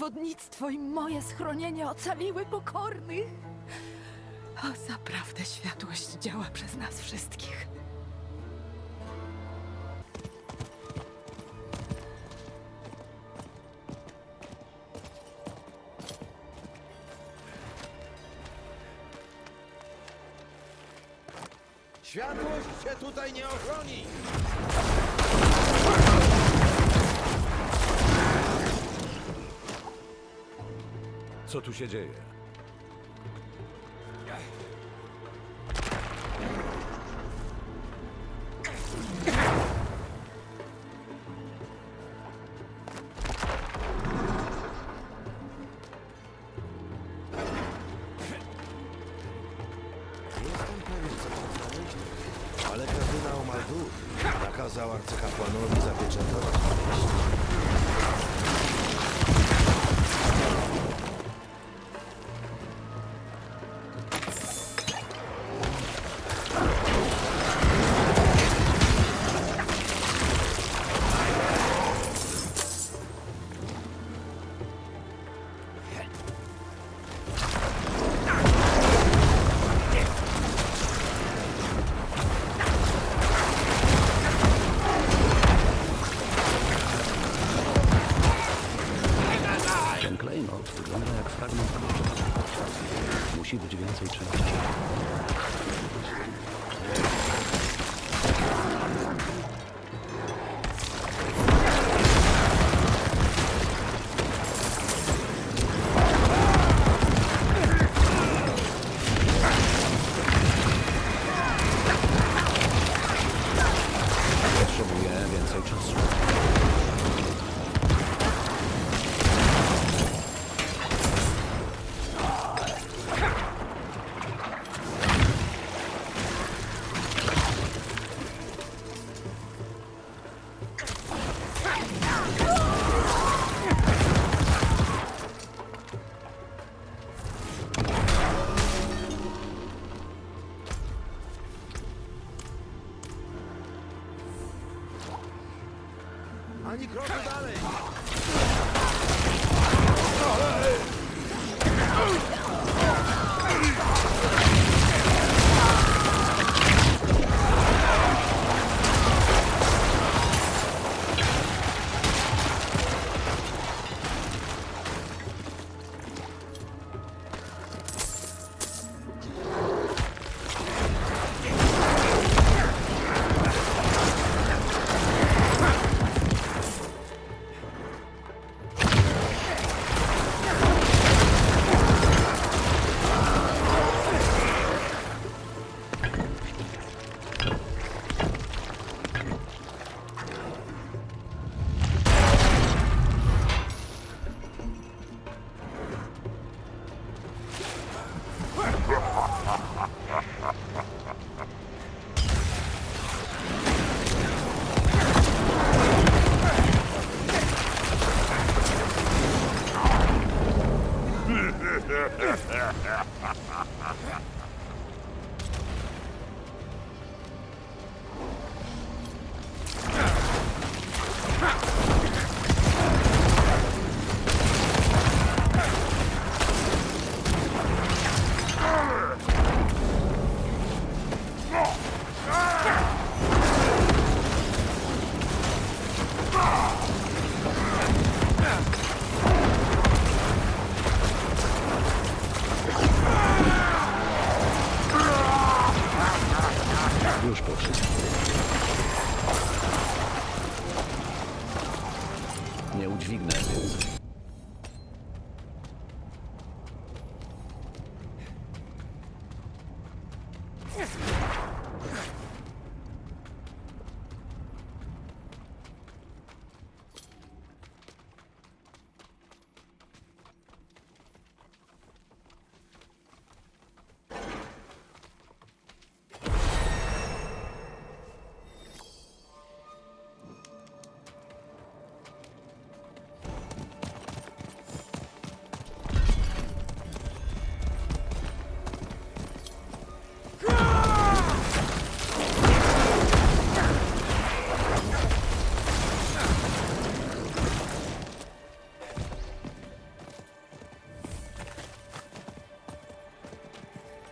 Przewodnictwo i moje schronienie ocaliły pokornych. O, zaprawdę światłość działa przez nas wszystkich. Światłość cię tutaj nie ochroni! Co tu się dzieje?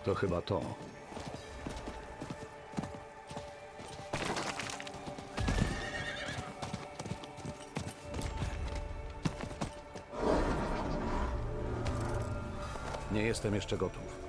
To chyba to. Nie jestem jeszcze gotów.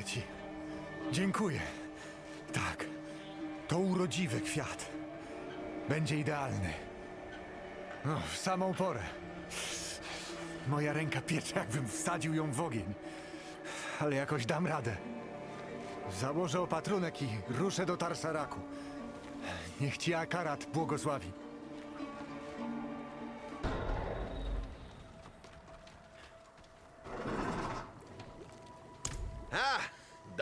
Dziękuję ci. Dziękuję. Tak, to urodziwy kwiat. Będzie idealny. O, w samą porę. Moja ręka piecze, jakbym wsadził ją w ogień. Ale jakoś dam radę. Założę opatrunek i ruszę do Tarsaraku. Niech ci Akarat błogosławi.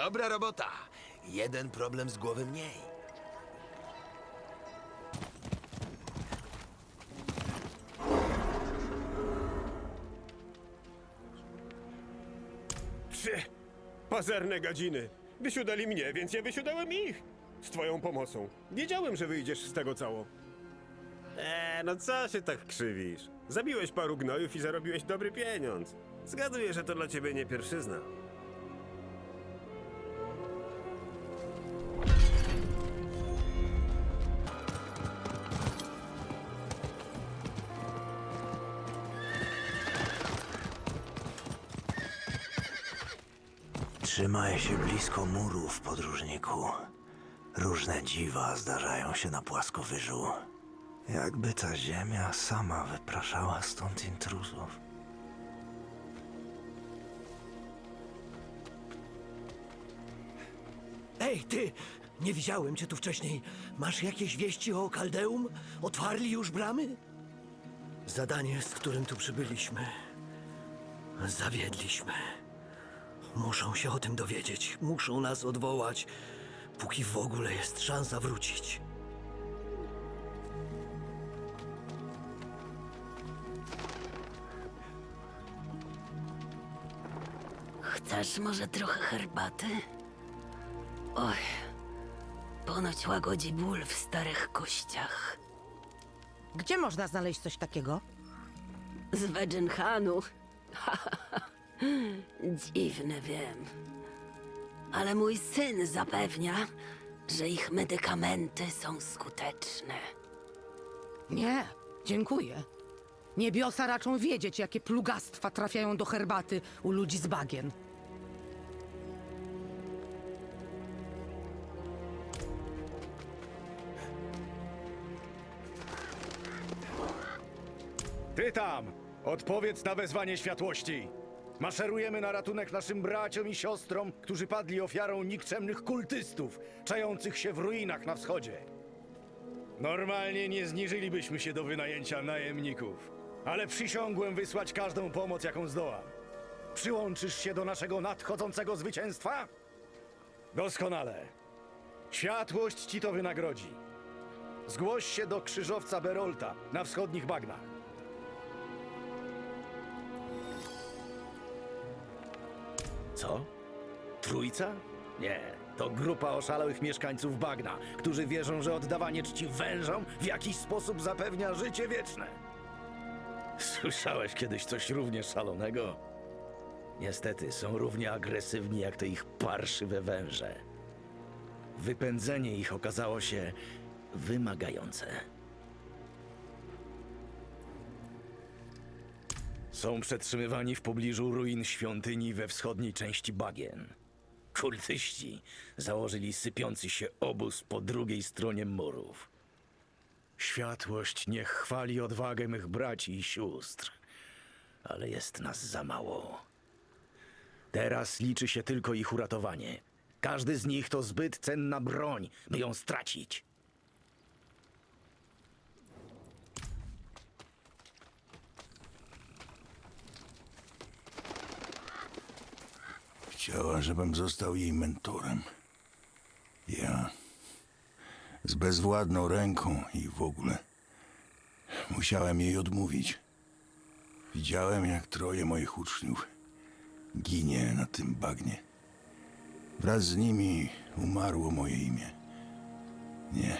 Dobra robota. Jeden problem z głowy mniej. Przy, pazerne gadziny. Wysiudali mnie, więc ja wysiudałem ich. Z twoją pomocą. Wiedziałem, że wyjdziesz z tego cało. Eee, no co się tak krzywisz? Zabiłeś paru gnojów i zarobiłeś dobry pieniądz. Zgaduję, że to dla ciebie nie pierwszyzna. Trzymaj się blisko murów, podróżniku. Różne dziwa zdarzają się na płaskowyżu. Jakby ta ziemia sama wypraszała stąd intruzów. Ej, ty! Nie widziałem cię tu wcześniej. Masz jakieś wieści o Kaldeum? Otwarli już bramy? Zadanie, z którym tu przybyliśmy. Zawiedliśmy. Muszą się o tym dowiedzieć. Muszą nas odwołać, póki w ogóle jest szansa wrócić. Chcesz może trochę herbaty? Oj, ponoć łagodzi ból w starych kościach. Gdzie można znaleźć coś takiego? Z Wedżenhanu. Dziwne, wiem. Ale mój syn zapewnia, że ich medykamenty są skuteczne. Nie, dziękuję. Niebiosa raczą wiedzieć, jakie plugastwa trafiają do herbaty u ludzi z bagien. Ty tam! Odpowiedz na wezwanie światłości! Maszerujemy na ratunek naszym braciom i siostrom, którzy padli ofiarą nikczemnych kultystów, czających się w ruinach na wschodzie. Normalnie nie zniżylibyśmy się do wynajęcia najemników, ale przysiągłem wysłać każdą pomoc, jaką zdołam. Przyłączysz się do naszego nadchodzącego zwycięstwa? Doskonale. Światłość ci to wynagrodzi. Zgłoś się do krzyżowca Berolta na wschodnich bagnach. Co? Trójca? Nie, to grupa oszalałych mieszkańców bagna, którzy wierzą, że oddawanie czci wężom w jakiś sposób zapewnia życie wieczne. Słyszałeś kiedyś coś równie szalonego? Niestety, są równie agresywni jak te ich parszywe węże. Wypędzenie ich okazało się wymagające. Są przetrzymywani w pobliżu ruin świątyni we wschodniej części bagien. Kultyści założyli sypiący się obóz po drugiej stronie murów. Światłość niech chwali odwagę mych braci i sióstr, ale jest nas za mało. Teraz liczy się tylko ich uratowanie. Każdy z nich to zbyt cenna broń, by ją stracić. Chciała, żebym został jej mentorem. Ja z bezwładną ręką i w ogóle musiałem jej odmówić. Widziałem, jak troje moich uczniów ginie na tym bagnie. Wraz z nimi umarło moje imię. Nie.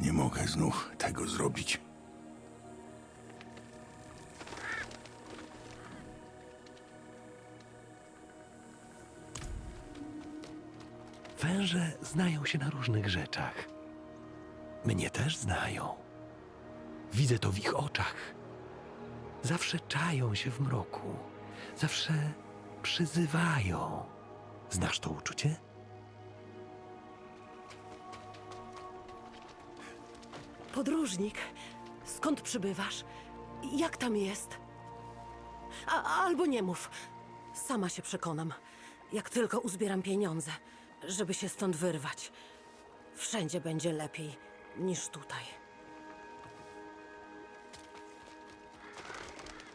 Nie mogę znów tego zrobić. Węże znają się na różnych rzeczach. Mnie też znają. Widzę to w ich oczach. Zawsze czają się w mroku. Zawsze przyzywają. Znasz to uczucie? Podróżnik, skąd przybywasz? Jak tam jest? A, albo nie mów. Sama się przekonam. Jak tylko uzbieram pieniądze, żeby się stąd wyrwać. Wszędzie będzie lepiej niż tutaj.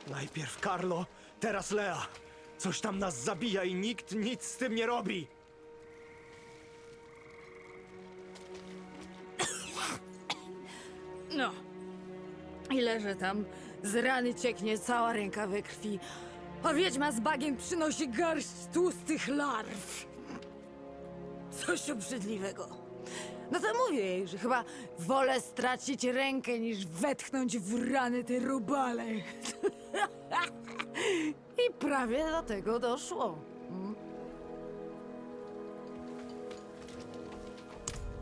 Najpierw Carlo, teraz Lea. Coś tam nas zabija i nikt nic z tym nie robi. No. I leżę tam. Z rany cieknie cała ręka we krwi. A wiedźma z bagiem przynosi garść tłustych larw. Coś obrzydliwego. No to mówię jej, że chyba wolę stracić rękę niż wetchnąć w rany te robale. I prawie do tego doszło.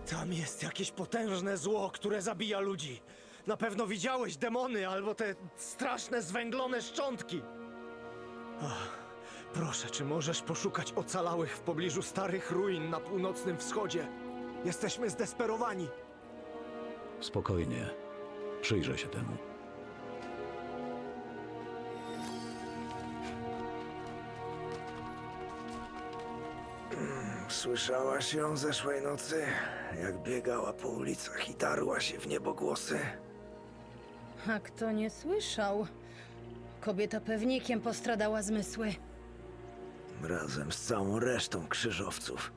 Tam jest jakieś potężne zło, które zabija ludzi. Na pewno widziałeś demony albo te straszne zwęglone szczątki. Ach, proszę, czy możesz poszukać ocalałych w pobliżu starych ruin na północnym wschodzie? Jesteśmy zdesperowani. Spokojnie. Przyjrzę się temu. Słyszałaś ją zeszłej nocy, jak biegała po ulicach i darła się w niebogłosy? A kto nie słyszał? Kobieta pewnikiem postradała zmysły. Razem z całą resztą krzyżowców.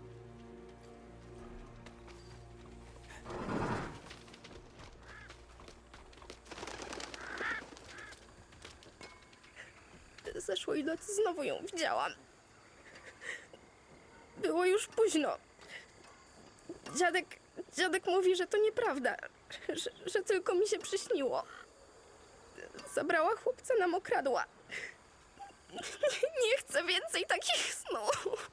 Zeszłej nocy znowu ją widziałam. Było już późno. Dziadek, dziadek mówi, że to nieprawda, że, że tylko mi się przyśniło. Zabrała chłopca, nam okradła. Nie chcę więcej takich snów.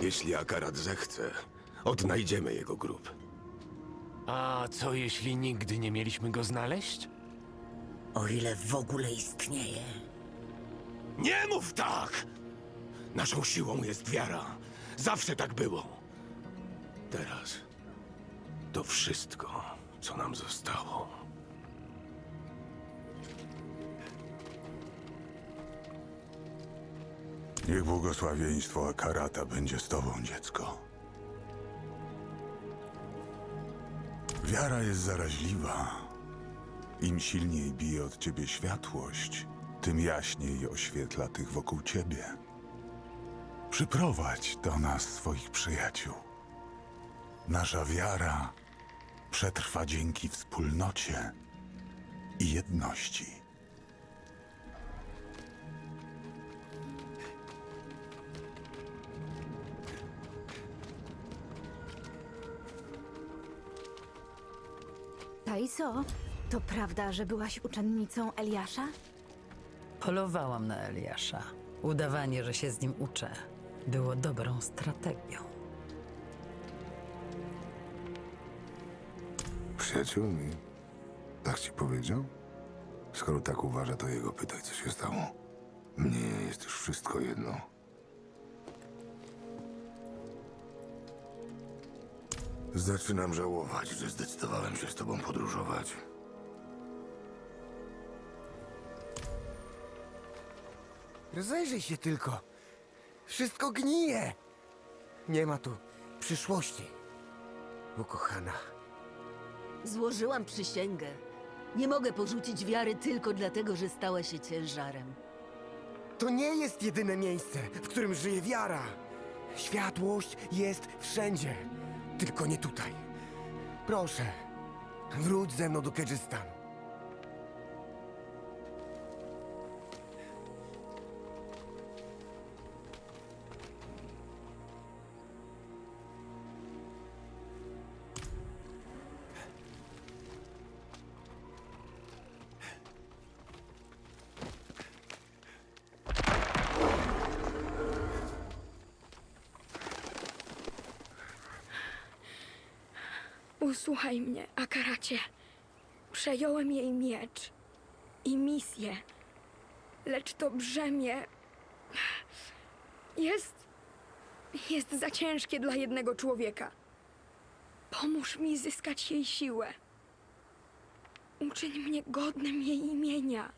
Jeśli Akarat zechce, odnajdziemy jego grób. A co jeśli nigdy nie mieliśmy go znaleźć? O ile w ogóle istnieje. Nie mów tak! Naszą siłą jest wiara. Zawsze tak było. Teraz to wszystko, co nam zostało. Niech błogosławieństwo Akarata będzie z tobą, dziecko. Wiara jest zaraźliwa. Im silniej bije od ciebie światłość, tym jaśniej oświetla tych wokół ciebie. Przyprowadź do nas swoich przyjaciół. Nasza wiara przetrwa dzięki wspólnocie i jedności. Taiso, to prawda, że byłaś uczennicą Eliasza? Polowałam na Eliasza. Udawanie, że się z nim uczę, było dobrą strategią. Przyjaciółmi? Tak ci powiedział? Skoro tak uważa, to jego pytaj, co się stało. Mnie jest już wszystko jedno. Zaczynam żałować, że zdecydowałem się z tobą podróżować. Rozejrzyj się tylko. Wszystko gnije. Nie ma tu przyszłości. Ukochana. Złożyłam przysięgę. Nie mogę porzucić wiary tylko dlatego, że stała się ciężarem. To nie jest jedyne miejsce, w którym żyje wiara. Światłość jest wszędzie, tylko nie tutaj. Proszę, wróć ze mną do Kedżystanu. Usłuchaj mnie, Akaracie. Przejąłem jej miecz i misję. Lecz to brzemię jest. jest za ciężkie dla jednego człowieka. Pomóż mi zyskać jej siłę. Uczyń mnie godnym jej imienia.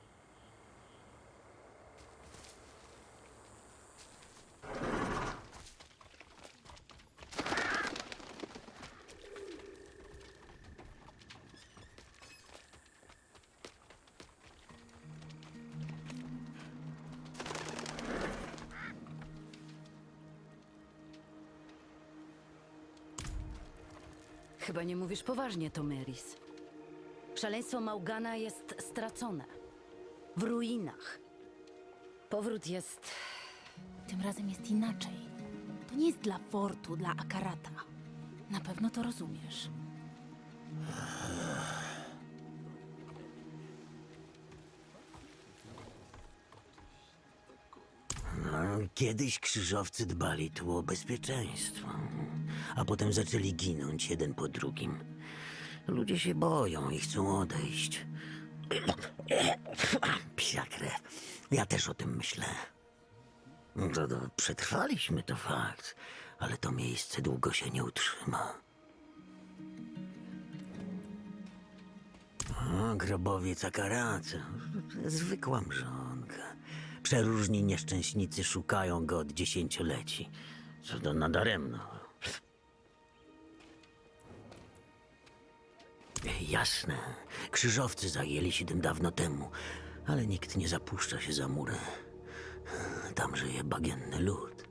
Chyba nie mówisz poważnie, Tomeris. Szaleństwo Maugana jest stracone. W ruinach. Powrót jest. Tym razem jest inaczej. To nie jest dla Fortu, dla Akarata. Na pewno to rozumiesz. No, kiedyś krzyżowcy dbali tu o bezpieczeństwo, a potem zaczęli ginąć jeden po drugim. Ludzie się boją i chcą odejść. Psia krew. Ja też o tym myślę. To, to przetrwaliśmy, to fakt, ale to miejsce długo się nie utrzyma. O, grobowiec Akaraca. Zwykła mrzonka. Przeróżni nieszczęśnicy szukają go od dziesięcioleci. Co to nadaremno. Jasne. Krzyżowcy zajęli się tym dawno temu, ale nikt nie zapuszcza się za mury. Tam żyje bagienny lud.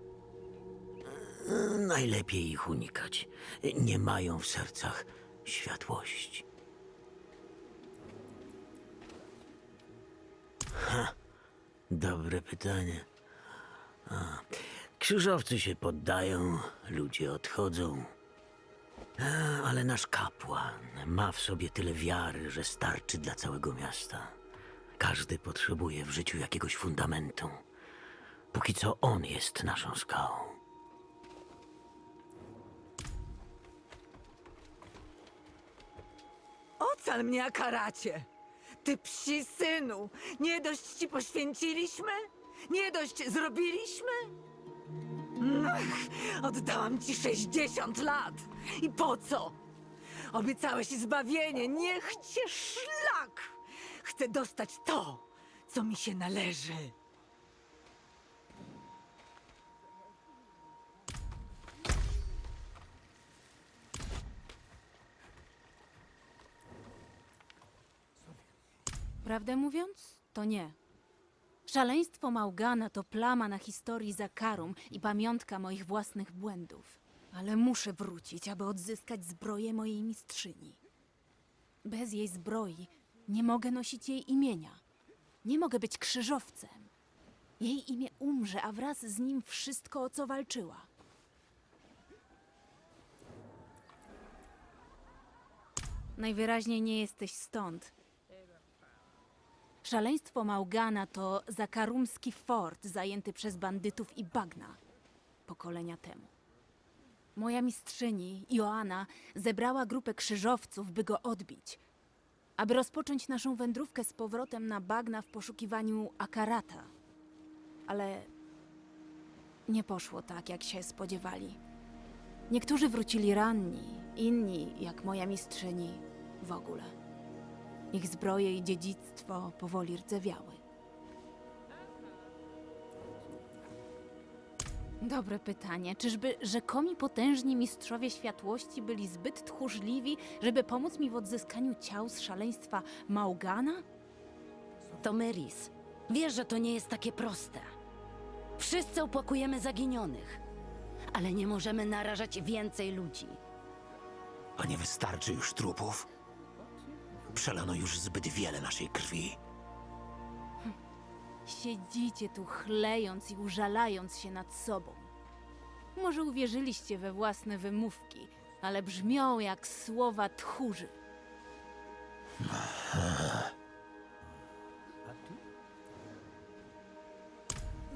Najlepiej ich unikać. Nie mają w sercach światłości. Ha, dobre pytanie. A, krzyżowcy się poddają, ludzie odchodzą. Ale nasz kapłan ma w sobie tyle wiary, że starczy dla całego miasta. Każdy potrzebuje w życiu jakiegoś fundamentu. Póki co on jest naszą skałą. Ocal mnie, Akaracie! Ty psi synu! Nie dość ci poświęciliśmy? Nie dość zrobiliśmy? Ach, oddałam ci 60 lat. I po co? Obiecałeś zbawienie. Niech cię szlak! Chcę dostać to, co mi się należy. Prawdę mówiąc, to nie. Szaleństwo Maugana to plama na historii Zakarum i pamiątka moich własnych błędów. Ale muszę wrócić, aby odzyskać zbroję mojej mistrzyni. Bez jej zbroi nie mogę nosić jej imienia. Nie mogę być krzyżowcem. Jej imię umrze, a wraz z nim wszystko, o co walczyła. Najwyraźniej nie jesteś stąd. Szaleństwo Maugana to zakarumski fort zajęty przez bandytów i bagna pokolenia temu. Moja mistrzyni, Joanna, zebrała grupę krzyżowców, by go odbić, aby rozpocząć naszą wędrówkę z powrotem na bagna w poszukiwaniu Akarata. Ale nie poszło tak, jak się spodziewali. Niektórzy wrócili ranni, inni, jak moja mistrzyni, w ogóle. Ich zbroje i dziedzictwo powoli rdzewiały. Dobre pytanie. Czyżby rzekomi potężni mistrzowie światłości byli zbyt tchórzliwi, żeby pomóc mi w odzyskaniu ciał z szaleństwa Maugana? To Meris. Wiesz, że to nie jest takie proste. Wszyscy opłakujemy zaginionych, ale nie możemy narażać więcej ludzi. A nie wystarczy już trupów? Przelano już zbyt wiele naszej krwi. Siedzicie tu chlejąc i użalając się nad sobą. Może uwierzyliście we własne wymówki, ale brzmią jak słowa tchórzy.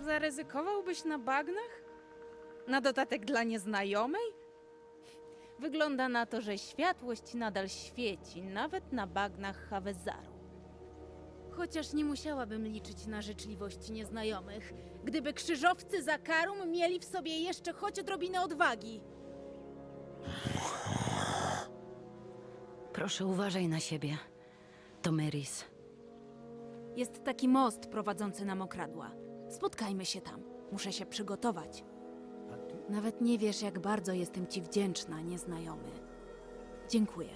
Zaryzykowałbyś na bagnach? Na dodatek dla nieznajomej? Wygląda na to, że światłość nadal świeci, nawet na bagnach Hawezaru. Chociaż nie musiałabym liczyć na życzliwość nieznajomych, gdyby krzyżowcy Zakarum mieli w sobie jeszcze choć odrobinę odwagi. Proszę uważaj na siebie. To Meris. Jest taki most prowadzący na mokradła. Spotkajmy się tam. Muszę się przygotować. Nawet nie wiesz, jak bardzo jestem ci wdzięczna, nieznajomy. Dziękuję.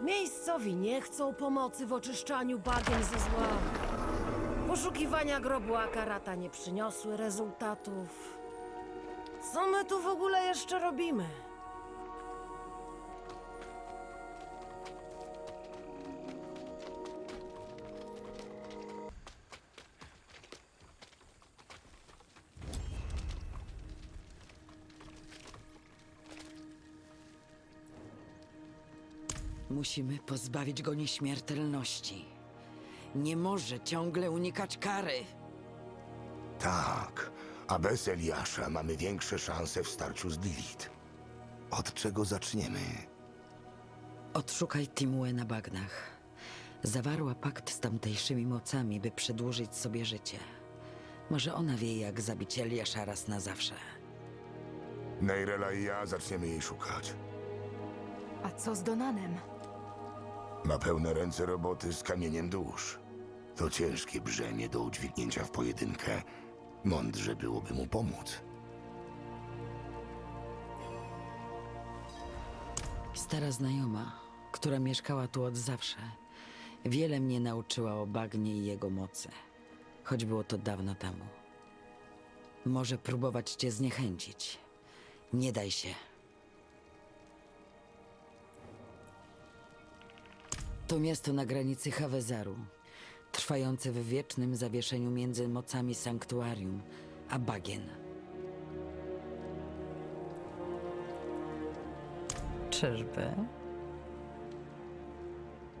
Miejscowi nie chcą pomocy w oczyszczaniu bagien ze zła. Poszukiwania grobu Akarata nie przyniosły rezultatów. Co my tu w ogóle jeszcze robimy? Musimy pozbawić go nieśmiertelności. Nie może ciągle unikać kary. Tak, a bez Eliasza mamy większe szanse w starciu z Lilith. Od czego zaczniemy? Odszukaj Timue na bagnach. Zawarła pakt z tamtejszymi mocami, by przedłużyć sobie życie. Może ona wie, jak zabić Eliasza raz na zawsze. Neirela i ja zaczniemy jej szukać. A co z Donanem? Ma pełne ręce roboty z kamieniem dusz. To ciężkie brzemię do udźwignięcia w pojedynkę. Mądrze byłoby mu pomóc. Stara znajoma, która mieszkała tu od zawsze, wiele mnie nauczyła o bagnie i jego mocy, choć było to dawno temu. Może próbować cię zniechęcić. Nie daj się. To miasto na granicy Hawezaru, trwające w wiecznym zawieszeniu między mocami sanktuarium a bagien. Czyżby?